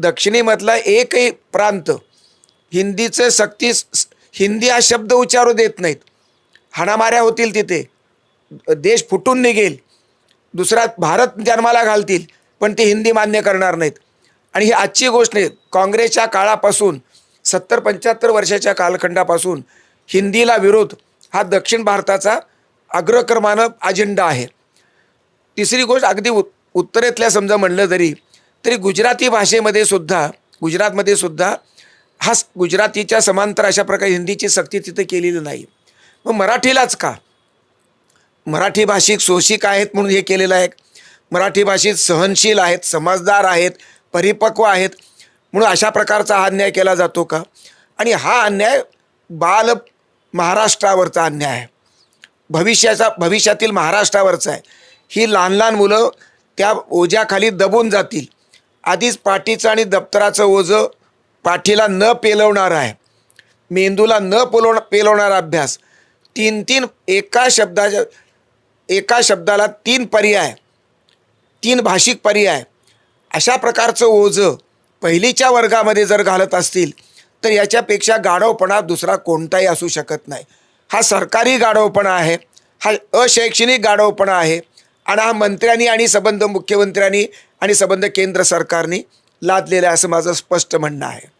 दक्षिणेमधला एकही प्रांत हिंदीचं सक्ती हिंदी हा शब्द उच्चारू देत नाहीत. हाणामाऱ्या होतील तिथे. देश फुटून निघेल. दुसरा भारत जन्माला घालतील पण ते हिंदी मान्य करणार नाहीत. आणि ही आजची गोष्ट नाही काँग्रेसच्या काळापासून सत्तर पंच्याहत्तर वर्षाच्या कालखंडापासून हिंदीला विरोध हा दक्षिण भारताचा अग्रक्रमानं अजेंडा आहे. तिसरी गोष्ट अगदी उ उत्तरेतल्या समजा म्हणलं तरी तरी गुजराती भाषेमध्ये सुद्धा गुजरातमध्ये सुद्धा हा स- गुजरातीच्या समांतर अशा प्रकारे हिंदीची सक्ती तिथे केलेली नाही. मग मराठीलाच का? मराठी भाषिक सोशिक आहेत म्हणून हे केलेलं आहे. मराठी भाषिक सहनशील आहेत समजदार आहेत परिपक्व आहेत म्हणून अशा प्रकारचा हा अन्याय केला जातो का? आणि हा अन्याय बाल महाराष्ट्रावरचा अन्याय आहे. भविष्याचा भविष्यातील महाराष्ट्रावरचा आहे. ही लहान लहान मुलं त्या ओझ्याखाली दबून जातील. आधीच पाठीचं आणि दप्तराचं ओझं पाठीला न पेलवणार आहे. मेंदूला न पोलव पेलवणारा अभ्यास. तीन तीन एका शब्दाच्या एका शब्दाला तीन पर्याय. तीन भाषिक पर्याय. अशा प्रकारचं ओझं पहिलीच्या वर्गामध्ये जर घालत असतील तर याच्यापेक्षा गाढवपणा दुसरा कोणताही असू शकत नाही. हा सरकारी गाढवपणा आहे हा अशैक्षणिक गाढवपणा आहे आणि हा मंत्र्यांनी आणि संबंध मुख्यमंत्र्यांनी आणि संबंध केंद्र सरकारने लादलेला आहे असं माझं स्पष्ट म्हणणं आहे.